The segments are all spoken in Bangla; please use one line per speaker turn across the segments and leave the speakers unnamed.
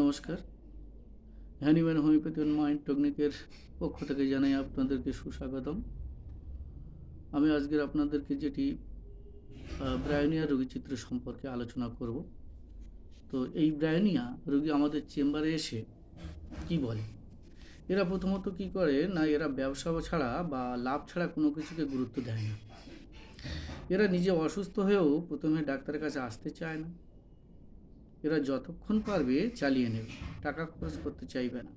নমস্কার। হ্যানিম্যান হোমিওপ্যাথি মাইন্ড টেকনিকের পক্ষ থেকে জানাই আপনাদেরকে সুস্বাগতম। আমি আজকের আপনাদেরকে যেটি ব্রায়োনিয়া রোগী চিত্র সম্পর্কে আলোচনা করব। তো এই ব্রায়োনিয়া রোগী আমাদের চেম্বারে এসে কি বলে? এরা প্রথমত কি করে না, এরা ব্যবসা ছাড়া বা লাভ ছাড়া কোনো কিছুকে গুরুত্ব দেয় না। এরা নিজে অসুস্থ হয়েও প্রথমে ডাক্তারের কাছে আসতে চায় না। এরা যতক্ষণ পারবে চালিয়ে নেবে, টাকা খরচ করতে চাইবে না।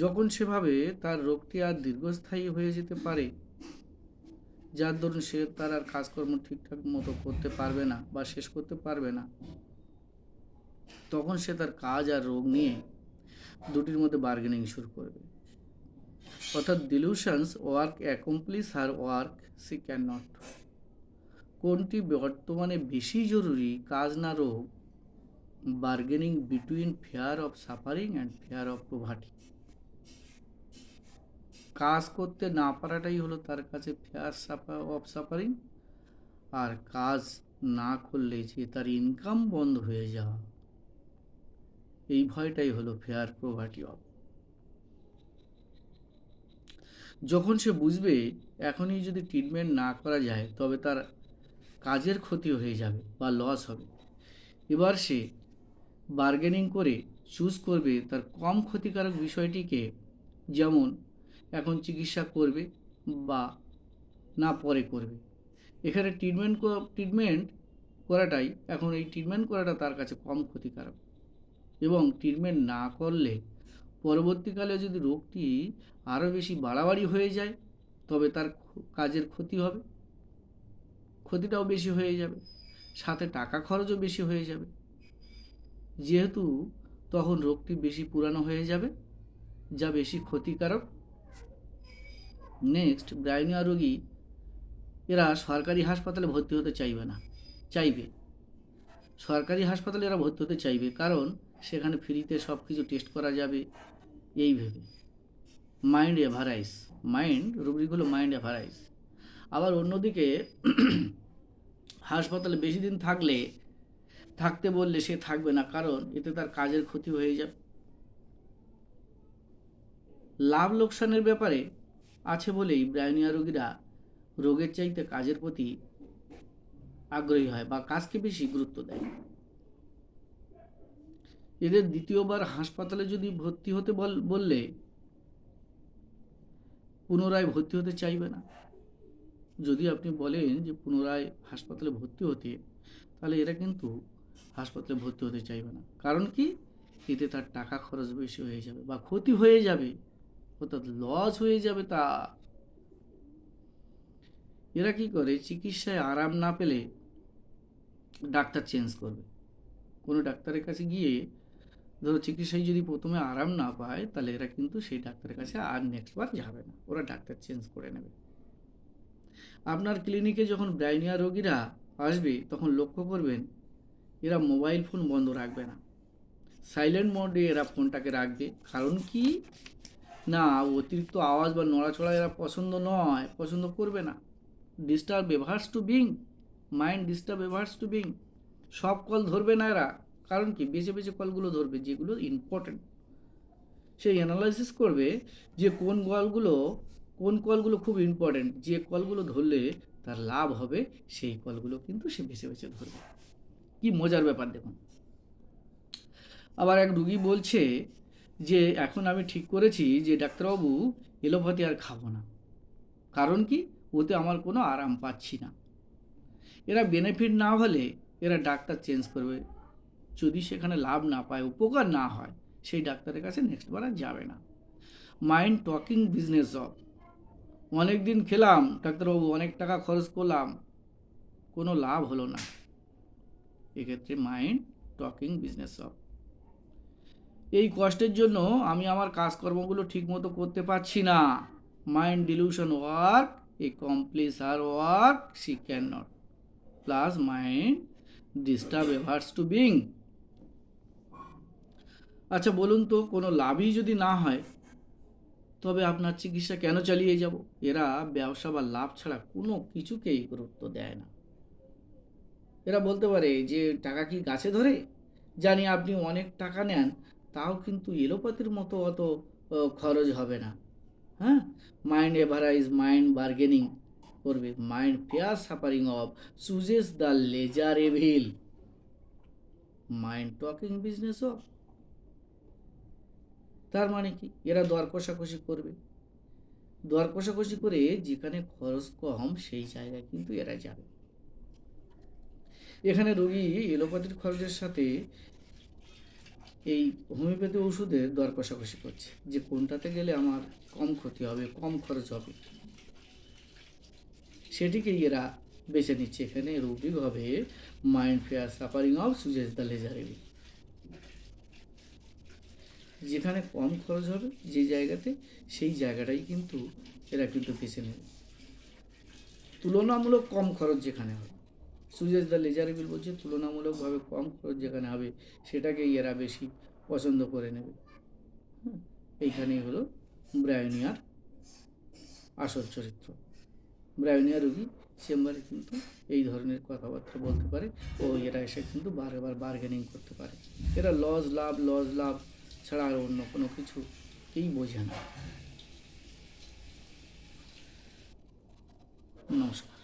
যখন সেভাবে তার রোগটি আর দীর্ঘস্থায়ী হয়ে যেতে পারে, যার দরুন সে তার আর কাজকর্ম ঠিকঠাক মতো করতে পারবে না বা শেষ করতে পারবে না, তখন সে তার কাজ আর রোগ নিয়ে দুটির মধ্যে বার্গেনিং শুরু করবে। অর্থাৎ delusions work accomplish her work she can not কোনটি বর্তমানে বেশি জরুরি, কাজ না রোগ bargaining between fear of suffering and fear of প্রভাটি কাজ করতে না পারাটাই হলো তার কাছে ফেয়ার সাফা অফ সাফারিং আর কাজ না করলে যে তার ইনকাম বন্ধ হয়ে যাওয়া। এই ভয়টাই হলো ফেয়ার প্রভার্টি অফ যখন সে বুঝবে এখনই যদি ট্রিটমেন্ট না করা যায়, তবে তার কাজের ক্ষতি হয়ে যাবে বা লস হবে। এবার সে বার্গেনিং করে চুজ করবে তার কম ক্ষতিকারক বিষয়টিকে, যেমন এখন চিকিৎসা করবে বা না পরে করবে। এখানে ট্রিটমেন্ট ট্রিটমেন্ট করাটাই, এখন এই ট্রিটমেন্ট করাটা তার কাছে কম ক্ষতিকারক। এবং ট্রিটমেন্ট না করলে পরবর্তীকালে যদি রোগটি আরও বেশি বাড়াবাড়ি হয়ে যায়, তবে তার কাজের ক্ষতি হবে। ক্ষতিটাও বেশি হয়ে যাবে, সাথে টাকা খরচও বেশি হয়ে যাবে। যেহেতু তখন রোগটি বেশি পুরানো হয়ে যাবে, যা বেশি ক্ষতিকারক। নেক্সট ব্রাইনিয়া রোগী এরা সরকারি হাসপাতালে ভর্তি হতে চাইবে না, চাইবে। সরকারি হাসপাতালে এরা ভর্তি হতে চাইবে, কারণ সেখানে ফ্রিতে সব কিছু টেস্ট করা যাবে, এই ভেবে। মাইন্ড এভারাইজ মাইন্ড হলো মাইন্ড এভারাইজ আবার অন্যদিকে হাসপাতালে বেশি দিন থাকলে থাকতে বললে সে থাকবে না, কারণ এতে তার কাজের ক্ষতি হয়ে যাবে। লাভ লোকসানের ব্যাপারে আছে বলেই ব্রায়নিয়া রোগীরা রোগের চাইতে কাজের প্রতি আগ্রহী হয় বা কাজকে বেশি গুরুত্ব দেয়। এদের দ্বিতীয়বার হাসপাতালে যদি ভর্তি হতে বল- বললে পুনরায় ভর্তি হতে চাইবে না। যদি আপনি বলেন যে পুনরায় হাসপাতালে ভর্তি হতে, তাহলে এরা কিন্তু হাসপাতালে ভর্তি হতে চাইবে না। কারণ কি? এতে তার টাকা খরচ বেশি হয়ে যাবে বা ক্ষতি হয়ে যাবে। অর্থাৎ লস হয়ে যাবে তা। এরা কি করে? চিকিৎসায় আরাম না পেলে ডাক্তার চেঞ্জ করবে। কোনো ডাক্তারের কাছে গিয়ে ধরো চিকিৎসায় যদি প্রথমে আরাম না পায়, তাহলে এরা কিন্তু সেই ডাক্তারের কাছে আর নেক্সট বার যাবে না। ওরা ডাক্তার চেঞ্জ করে নেবে। আপনার ক্লিনিকে যখন ব্রাইনিয়া রোগীরা আসবে, তখন লক্ষ্য করবেন এরা মোবাইল ফোন বন্ধ রাখবে না। সাইলেন্ট মোডে এরা ফোনটাকে রাখবে। কারণ কি? না, অতিরিক্ত আওয়াজ বা নড়াচড়া এরা পছন্দ নয়, পছন্দ করবে না। Disturb averse to being mind disturb averse to being সব কল ধরবে না এরা। কারণ কি? বেছে বেছে কলগুলো ধরবে, যেগুলো ইম্পর্টেন্ট সে অ্যানালাইসিস করবে যে কোন কলগুলো কোন কলগুলো খুব ইম্পর্টেন্ট যে কলগুলো ধরলে তার লাভ হবে, সেই কলগুলো কিন্তু সে বেছে বেছে ধরবে। কি মজার ব্যাপার দেখুন। আবার এক রুগী বলছে যে, এখন আমি ঠিক করেছি যে, ডাক্তারবাবু, এলোপ্যাথি আর খাব না। কারণ কি? ওতে আমার কোনো আরাম পাচ্ছি না। এরা বেনিফিট না হলে এরা ডাক্তার চেঞ্জ করবে। যদি সেখানে লাভ না পায়, উপকার না হয়, সেই ডাক্তারের কাছে নেক্সট বার আর যাবে না। মাইন্ড টকিং বিজনেস জব অনেক দিন খেলাম, ডাক্তারবাবু অনেক টাকা খরচ করলাম, কোনো লাভ হলো না। এক্ষেত্রে মাইন্ড টকিং বিজনেস জব এই কষ্টের জন্য আমি আমার কাজকর্মগুলো ঠিকমতো করতে পারছি না। Mind delusion work accomplish R work she cannot plus mind disturb averse to being আচ্ছা বলুন তো, কোনো লাভই যদি না হয়, তবে আপনার চিকিৎসা কেন চালিয়ে যাব? এরা ব্যবসা বা লাভ ছাড়া কোনো কিছুকেই গুরুত্ব দেয় না। এরা বলতে পারে যে, টাকা কি গাছে ধরে? জানি আপনি অনেক টাকা নেন, তাও কিন্তু এলোপাতির মতো অত খরচ হবে না। হ্যাঁ? মাইন্ড এভারাইজ মাইন্ড বার্গেনিং করবে। Mind fear suffering of chooses the lesser evil mind talking business of তার মানে কি? এরা দর কষাকষি করবে। দর কষাকষি করে যেখানে খরচ কম, সেই জায়গায় কিন্তু এরা যাবে। এখানে রোগী এলোপ্যাথির খরচের সাথে এই হোমিওপ্যাথি ওষুধের দর কষাকষি করছে যে কোনটাতে গেলে আমার কম ক্ষতি হবে, কম খরচ হবে। সেটিকেই এরা বেছে নিচ্ছে। এখানে রুটিক হবে mind fear, suffering of chooses the lesser evil যেখানে কম খরচ হবে যে জায়গাতে, সেই জায়গাটাই কিন্তু এরা কিন্তু বেছে নেবে। তুলনামূলক কম খরচ যেখানে হবে। সুজেস দ্য লেজারেবিল বলছে তুলনামূলকভাবে কম খরচ যেখানে হবে, সেটাকেই এরা বেশি পছন্দ করে নেবে। এইখানেই হলো ব্রায়োনিয়ার আসল চরিত্র। ব্রায়োনিয়া রুগী চেম্বারে কিন্তু এই ধরনের কথাবার্তা বলতে পারে ও এরা এসে কিন্তু বারবার বার্গেনিং করতে পারে। এরা লস লাভ লস লাভ ছাড়া আর অন্য কোনো কিছু কেই বোঝে না। নমস্কার।